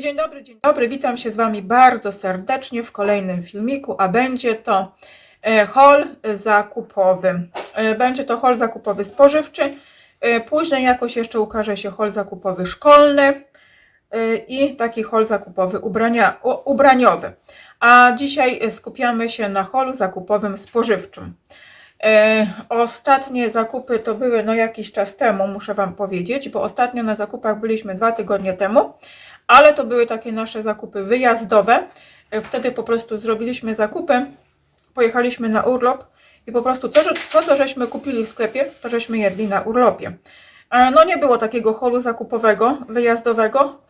Dzień dobry, dzień dobry, witam się z Wami bardzo serdecznie w kolejnym filmiku, a będzie to e, haul zakupowy. E, Będzie to haul zakupowy spożywczy, e, później jakoś jeszcze ukaże się haul zakupowy szkolny i taki haul zakupowy ubrania, ubraniowy. A dzisiaj skupiamy się na haulu zakupowym spożywczym. Ostatnie zakupy to były no jakiś czas temu, muszę Wam powiedzieć, bo ostatnio na zakupach byliśmy dwa tygodnie temu, ale to były takie nasze zakupy wyjazdowe. E, Wtedy po prostu zrobiliśmy zakupy, pojechaliśmy na urlop i po prostu to, że- to co żeśmy kupili w sklepie, to żeśmy jedli na urlopie. E, No nie było takiego holu zakupowego, wyjazdowego,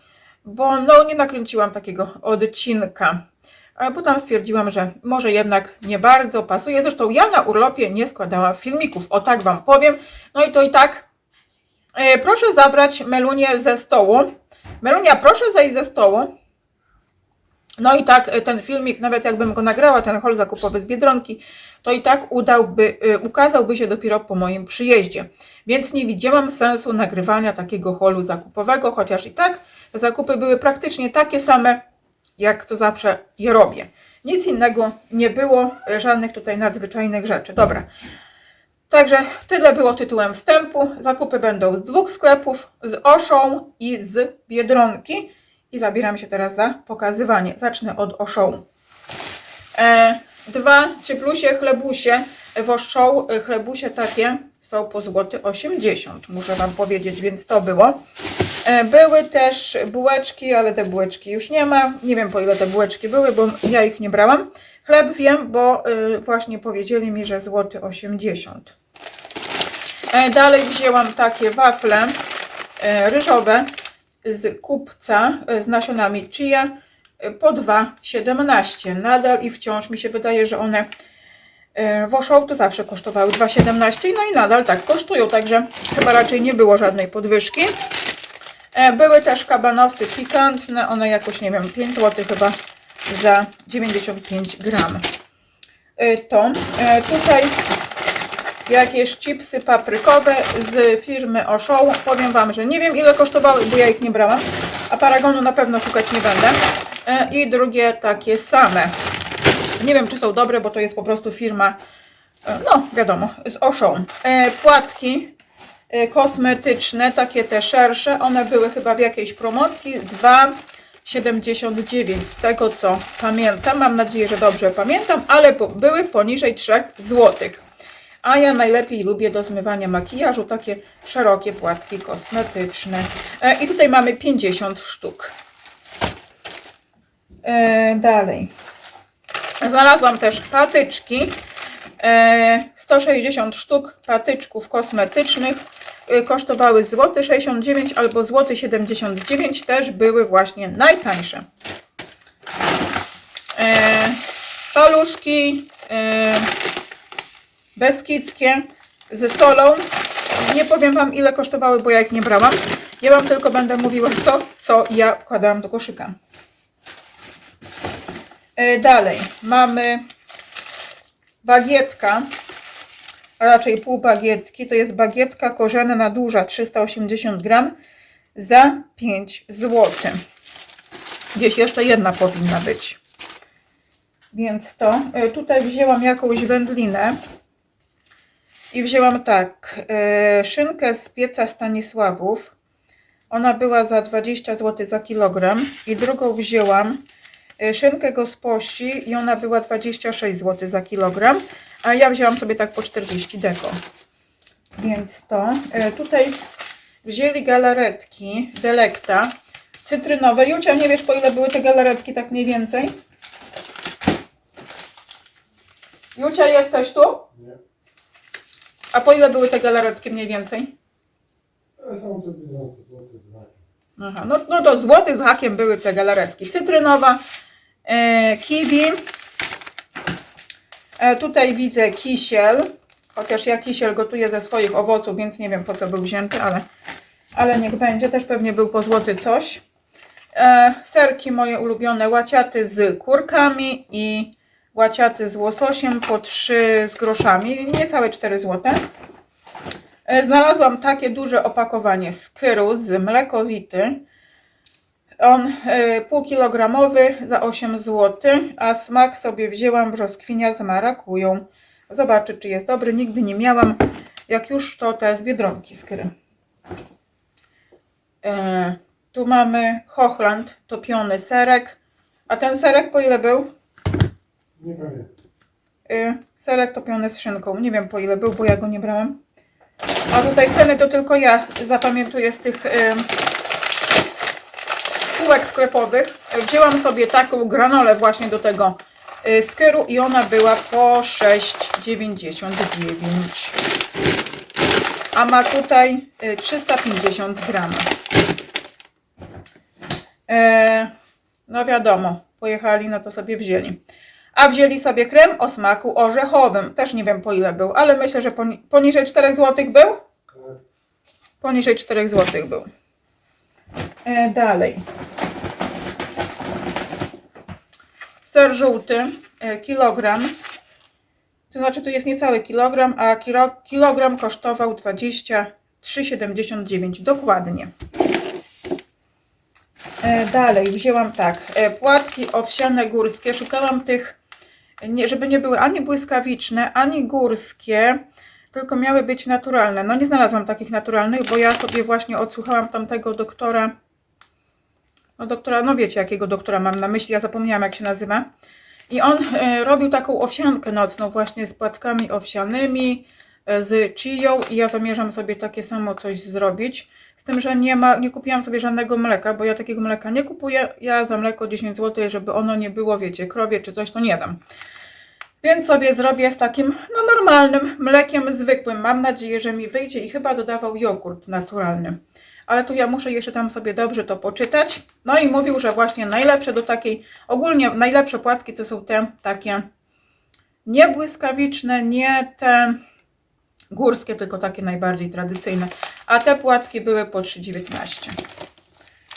bo no nie nakręciłam takiego odcinka. A potem stwierdziłam, że może jednak nie bardzo pasuje. Zresztą ja na urlopie nie składałam filmików, o tak Wam powiem. No i to i tak. E, proszę zabrać Melunię ze stołu. Melunia, proszę zejść ze stołu. No i tak e, ten filmik, nawet jakbym go nagrała, ten hol zakupowy z Biedronki, to i tak udałby, e, ukazałby się dopiero po moim przyjeździe. Więc nie widziałam sensu nagrywania takiego holu zakupowego, chociaż i tak zakupy były praktycznie takie same, jak to zawsze je robię. Nic innego nie było, e, żadnych tutaj nadzwyczajnych rzeczy. Dobra. Także tyle było tytułem wstępu. Zakupy będą z dwóch sklepów, z Oszą i z Biedronki. I zabieram się teraz za pokazywanie. Zacznę od Oszą. E, dwa cieplusie chlebusie w Oszą. e, Chlebusie takie są po złoty 80, muszę Wam powiedzieć, więc to było. E, Były też bułeczki, ale te bułeczki już nie ma. Nie wiem po ile te bułeczki były, bo ja ich nie brałam. Chleb wiem, bo y, właśnie powiedzieli mi, że złoty 80. E, Dalej wzięłam takie wafle e, ryżowe z kupca e, z nasionami chia po 2,17. Nadal i wciąż mi się wydaje, że one w to zawsze kosztowały 2,17 no i nadal tak kosztują, także chyba raczej nie było żadnej podwyżki. Były też kabanosy pikantne, one jakoś, nie wiem, 5 zł chyba za 95 gram. To tutaj jakieś chipsy paprykowe z firmy Oszą. Powiem Wam, że nie wiem ile kosztowały, bo ja ich nie brałam, a paragonu na pewno szukać nie będę. E, I drugie takie same. Nie wiem, czy są dobre, bo to jest po prostu firma, e, no wiadomo, z Oszą. E, Płatki kosmetyczne, takie te szersze, one były chyba w jakiejś promocji, 2,79 z tego co pamiętam, mam nadzieję, że dobrze pamiętam, ale były poniżej 3 złotych. A ja najlepiej lubię do zmywania makijażu takie szerokie płatki kosmetyczne. E, I tutaj mamy 50 sztuk. E, dalej. Znalazłam też patyczki. E, 160 sztuk patyczków kosmetycznych e, kosztowały złoty 69 albo złoty 79 też były właśnie najtańsze. E, paluszki e, beskidzkie z solą. Nie powiem Wam ile kosztowały, bo ja ich nie brałam. Ja Wam tylko będę mówiła to, co ja wkładałam do koszyka. E, Dalej mamy bagietka, a raczej pół bagietki. To jest bagietka korzenna duża 380 gram za 5 zł. Gdzieś jeszcze jedna powinna być. Więc to. E, Tutaj wzięłam jakąś wędlinę. I wzięłam tak, e, szynkę z pieca Stanisławów. Ona była za 20 zł za kilogram. I drugą wzięłam e, szynkę gosposi i ona była 26 zł za kilogram. A ja wzięłam sobie tak po 40 deko. Więc to. E, tutaj wzięli galaretki Delecta cytrynowe. Jucia, nie wiesz po ile były te galaretki tak mniej więcej? Jucia, jesteś tu? Nie. A po ile były te galaretki mniej więcej? Są złoty, złoty znak. Aha, no, no to złoty z hakiem były te galaretki. Cytrynowa, e, kiwi. E, tutaj widzę kisiel. Chociaż ja kisiel gotuję ze swoich owoców, więc nie wiem po co był wzięty, ale, ale niech będzie. Też pewnie był po złoty coś. E, serki moje ulubione, łaciaty z kurkami i łaciaty z łososiem po 3 z groszami. Niecałe 4 złote. E, Znalazłam takie duże opakowanie skyru z mlekowity. On e, półkilogramowy za 8 zł, a smak sobie wzięłam brzoskwinia z marakują. Zobaczę, czy jest dobry. Nigdy nie miałam. Jak już, to te z Biedronki skry. E, tu mamy Hochland, topiony serek. A ten serek po ile był? Nie. Y, serek topiony z szynką. Nie wiem po ile był, bo ja go nie brałam. A tutaj ceny to tylko ja zapamiętuję z tych y, półek sklepowych. Wzięłam sobie taką granolę właśnie do tego y, skyru i ona była po 6,99. A ma tutaj y, 350 gram. E, no wiadomo, pojechali, no to sobie wzięli. A wzięli sobie krem o smaku orzechowym. Też nie wiem po ile był, ale myślę, że poni- poniżej 4 zł był. Poniżej 4 zł był. E, dalej. Ser żółty, e, kilogram. To znaczy, tu jest niecały kilogram, a kilo, kilogram kosztował 23,79 dokładnie. E, dalej wzięłam tak, e, płatki owsiane górskie. Szukałam tych, nie, żeby nie były ani błyskawiczne, ani górskie, tylko miały być naturalne. No nie znalazłam takich naturalnych, bo ja sobie właśnie odsłuchałam tamtego doktora. No doktora, no wiecie jakiego doktora mam na myśli, ja zapomniałam jak się nazywa. I on e, robił taką owsiankę nocną właśnie z płatkami owsianymi, e, z chiją i ja zamierzam sobie takie samo coś zrobić. Z tym, że nie, ma, nie kupiłam sobie żadnego mleka, bo ja takiego mleka nie kupuję. Ja za mleko 10 zł, żeby ono nie było, wiecie, krowie czy coś, to nie dam. Więc sobie zrobię z takim no, normalnym mlekiem zwykłym. Mam nadzieję, że mi wyjdzie i chyba dodawał jogurt naturalny. Ale tu ja muszę jeszcze tam sobie dobrze to poczytać. No i mówił, że właśnie najlepsze do takiej, ogólnie najlepsze płatki to są te takie nie błyskawiczne, nie te górskie, tylko takie najbardziej tradycyjne. A te płatki były po 3,19.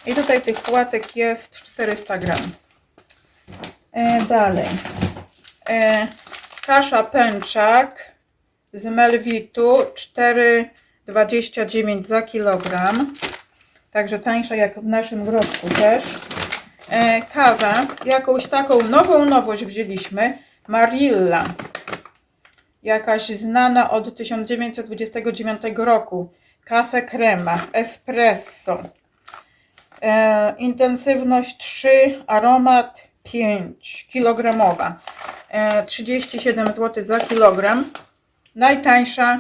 I tutaj tych płatek jest 400 gram. E, dalej. E, kasza pęczak z Melwitu 4,29 za kilogram. Także tańsza jak w naszym groszku też. E, kawę, jakąś taką nową nowość wzięliśmy. Marilla. Jakaś znana od 1929 roku. Kafe krema, espresso. E, intensywność 3, aromat 5, kilogramowa. E, 37 zł za kilogram. Najtańsza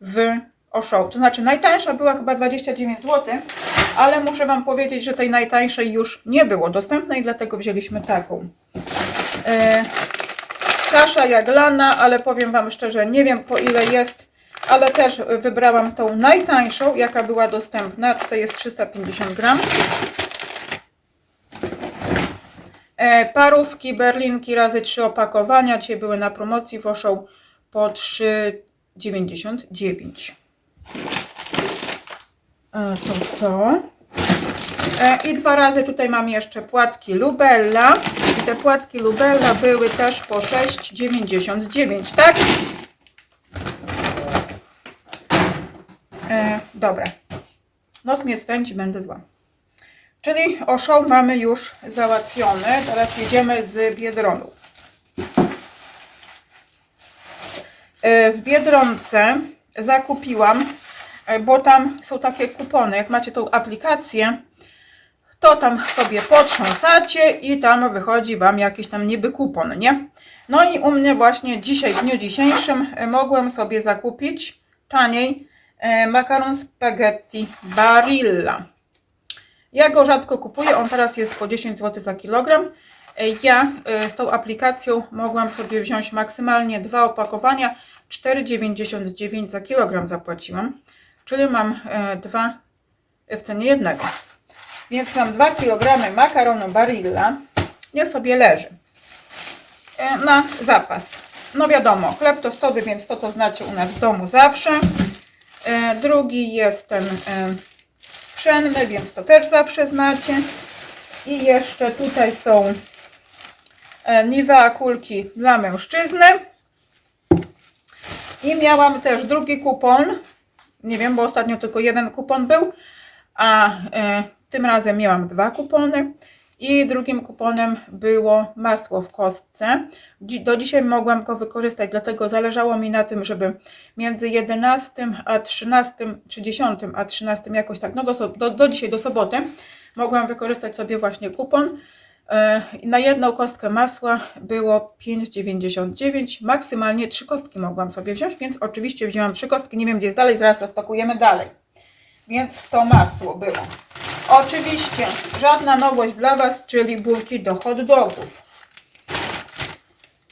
w Oshow. To znaczy najtańsza była chyba 29 zł, ale muszę Wam powiedzieć, że tej najtańszej już nie było dostępnej, dlatego wzięliśmy taką. E, kasza jaglana, ale powiem Wam szczerze, nie wiem po ile jest, ale też wybrałam tą najtańszą, jaka była dostępna. Tutaj jest 350 gram. E, parówki, berlinki razy 3 opakowania. Dzisiaj były na promocji, woszą po 3,99. E, to to. E, I dwa razy tutaj mam jeszcze płatki Lubella. I te płatki Lubella były też po 6,99, tak? E, dobra. Nos mnie swędzi, będę zła. Czyli oszoł mamy już załatwiony. Teraz jedziemy z Biedronu. E, W Biedronce zakupiłam, e, bo tam są takie kupony. Jak macie tą aplikację, to tam sobie potrząsacie i tam wychodzi Wam jakiś tam niby kupon, nie? No i u mnie właśnie dzisiaj, w dniu dzisiejszym e, mogłem sobie zakupić taniej makaron spaghetti Barilla. Ja go rzadko kupuję, on teraz jest po 10 zł za kilogram. E, Ja e, z tą aplikacją mogłam sobie wziąć maksymalnie dwa opakowania, 4,99 za kilogram zapłaciłam, czyli mam e, dwa w cenie jednego. Więc mam 2 kg makaronu Barilla. Niech sobie leży. E, Na zapas. No wiadomo, chleb tostowy, więc to to znacie u nas w domu zawsze. E, Drugi jest ten e, pszenny, więc to też zawsze znacie. I jeszcze tutaj są e, Nivea kulki dla mężczyzny. I miałam też drugi kupon. Nie wiem, bo ostatnio tylko jeden kupon był. A Tym razem miałam dwa kupony i drugim kuponem było masło w kostce. Do dzisiaj mogłam go wykorzystać, dlatego zależało mi na tym, żeby między 11 a 13, czy 10 a 13 jakoś tak, no do, do, do dzisiaj, do soboty, mogłam wykorzystać sobie właśnie kupon. E, Na jedną kostkę masła było 5,99. Maksymalnie trzy kostki mogłam sobie wziąć, więc oczywiście wzięłam trzy kostki. Nie wiem, gdzie jest dalej, zaraz rozpakujemy dalej. Więc to masło było. Oczywiście żadna nowość dla Was, czyli bułki do hot dogów.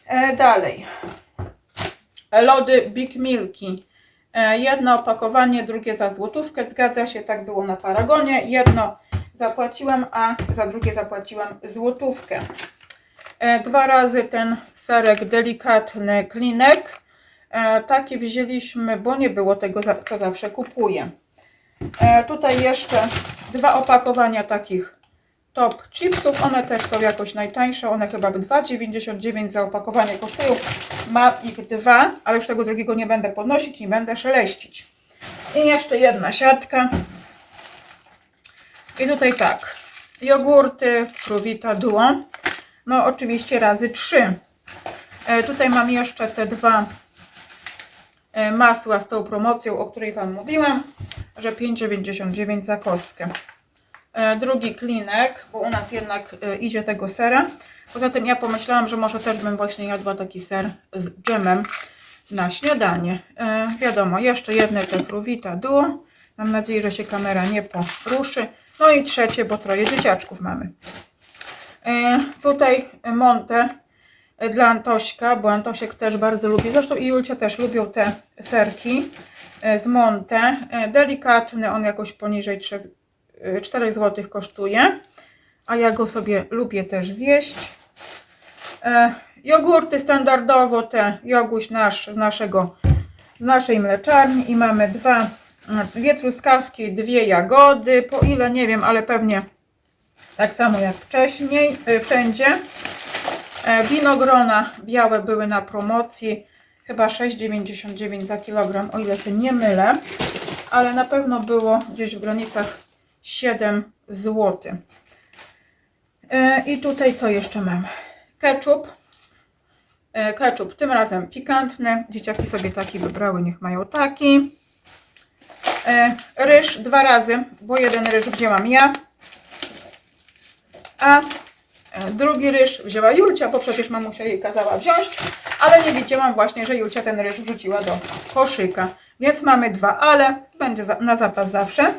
E, dalej. Lody Big Milki. E, jedno opakowanie, drugie za złotówkę. Zgadza się, tak było na Paragonie. Jedno zapłaciłam, a za drugie zapłaciłam złotówkę. E, dwa razy ten serek delikatny klinek. E, taki wzięliśmy, bo nie było tego, co zawsze kupuję. E, tutaj jeszcze dwa opakowania takich top chipsów. One też są jakoś najtańsze. One chyba 2,99 za opakowanie kosztują. Mam ich dwa, ale już tego drugiego nie będę podnosić, nie będę szeleścić. I jeszcze jedna siatka. I tutaj tak. Jogurty Fruwita Duo. No oczywiście razy trzy. E, tutaj mam jeszcze te dwa e, masła z tą promocją, o której Wam mówiłam, że 5,99 za kostkę. E, drugi klinek, bo u nas jednak e, idzie tego sera. Poza tym ja pomyślałam, że może też bym właśnie jadła taki ser z dżemem na śniadanie. E, wiadomo, jeszcze jedne te Fruwita Duo. Mam nadzieję, że się kamera nie poruszy. No i trzecie, bo troje dzieciaczków mamy. Tutaj Monte dla Antośka, bo Antosiek też bardzo lubi. Zresztą i Julcia też lubią te serki e, z Monte. E, delikatny, on jakoś poniżej 3, 4 zł kosztuje. A ja go sobie lubię też zjeść. E, jogurty standardowo, te joguś nasz z naszego z naszej mleczarni i mamy dwa, dwie truskawki, dwie jagody, po ile nie wiem, ale pewnie tak samo jak wcześniej, wszędzie. E, Winogrona białe były na promocji, chyba 6,99 za kilogram, o ile się nie mylę, ale na pewno było gdzieś w granicach 7 zł. E, I tutaj co jeszcze mam? Ketchup. E, Ketchup tym razem pikantny. Dzieciaki sobie taki wybrały, niech mają taki. Ryż dwa razy, bo jeden ryż wzięłam ja. A drugi ryż wzięła Julcia, bo przecież mamusia jej kazała wziąć. Ale nie widziałam właśnie, że Julcia ten ryż wrzuciła do koszyka. Więc mamy dwa, ale będzie na zapas zawsze.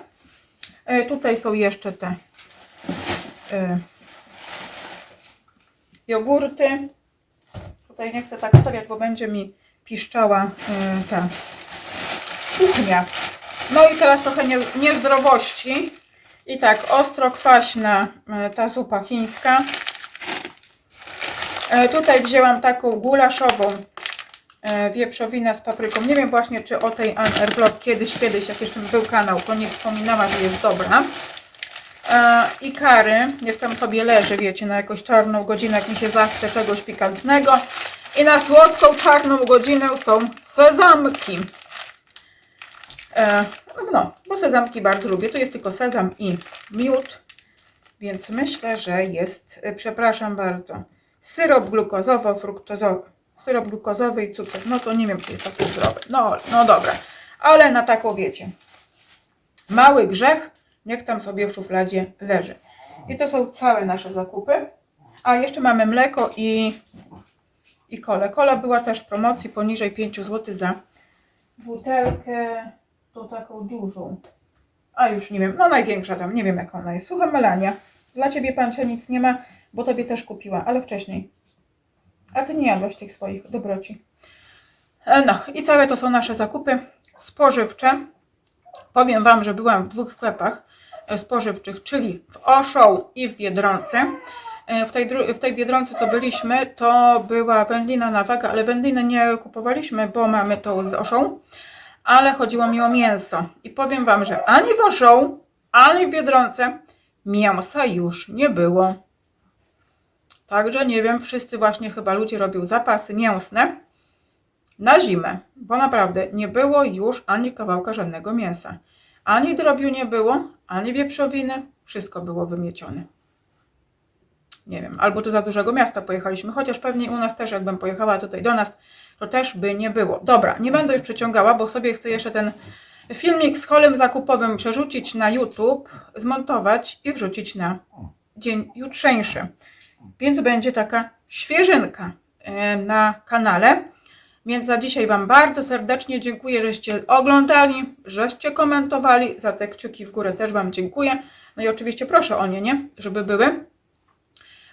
E, Tutaj są jeszcze te e, jogurty. Tutaj nie chcę tak stawiać, bo będzie mi piszczała ta kuchnia. No i teraz trochę nie, niezdrowości. I tak, ostro kwaśna ta zupa chińska. E, tutaj wzięłam taką gulaszową e, wieprzowinę z papryką. Nie wiem właśnie, czy o tej Ann kiedyś, kiedyś, jak jeszcze był kanał, to nie wspominała, że jest dobra. E, I kary, niech tam sobie leży, wiecie, na jakąś czarną godzinę, jak mi się zachce czegoś pikantnego. I na słodką czarną godzinę są sezamki. No, bo sezamki bardzo lubię. Tu jest tylko sezam i miód, więc myślę, że jest, przepraszam bardzo, syrop glukozowo-fruktozowy. Syrop glukozowy i cukier. No to nie wiem, czy jest taki zdrowy. No, no dobra. Ale na taką wiecie. Mały grzech, niech tam sobie w szufladzie leży. I to są całe nasze zakupy. A jeszcze mamy mleko i, i kolę. Kola była też w promocji poniżej 5 zł za butelkę, tą taką dużą. A już nie wiem, no największa tam, nie wiem jak ona jest. Słucham Melania, dla Ciebie pancia nic nie ma, bo Tobie też kupiła, ale wcześniej. A Ty nie jadłaś tych swoich dobroci. E, No i całe to są nasze zakupy spożywcze. Powiem Wam, że byłam w dwóch sklepach e, spożywczych, czyli w Oszą i w Biedronce. E, W tej, w tej Biedronce, co byliśmy, to była wędlina na wagę, ale wędliny nie kupowaliśmy, bo mamy tą z Oszą, ale chodziło mi o mięso. I powiem Wam, że ani w Oszą, ani w Biedronce mięsa już nie było. Także nie wiem, wszyscy właśnie chyba ludzie robią zapasy mięsne na zimę, bo naprawdę nie było już ani kawałka żadnego mięsa. Ani drobiu nie było, ani wieprzowiny, wszystko było wymiecione. Nie wiem, albo do za dużego miasta pojechaliśmy, chociaż pewnie u nas też, jakbym pojechała tutaj do nas, to też by nie było. Dobra, nie będę już przeciągała, bo sobie chcę jeszcze ten filmik z holem zakupowym przerzucić na YouTube, zmontować i wrzucić na dzień jutrzejszy. Więc będzie taka świeżynka e, na kanale. Więc za dzisiaj Wam bardzo serdecznie dziękuję, żeście oglądali, żeście komentowali. Za te kciuki w górę też Wam dziękuję. No i oczywiście proszę o nie, nie? Żeby były.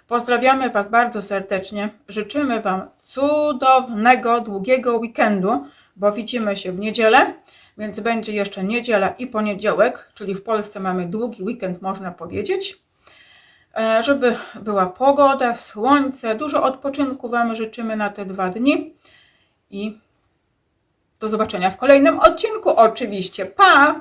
Pozdrawiamy Was bardzo serdecznie. Życzymy Wam cudownego, długiego weekendu, bo widzimy się w niedzielę, więc będzie jeszcze niedziela i poniedziałek, czyli w Polsce mamy długi weekend, można powiedzieć. E, Żeby była pogoda, słońce, dużo odpoczynku Wam życzymy na te dwa dni i do zobaczenia w kolejnym odcinku, oczywiście. Pa!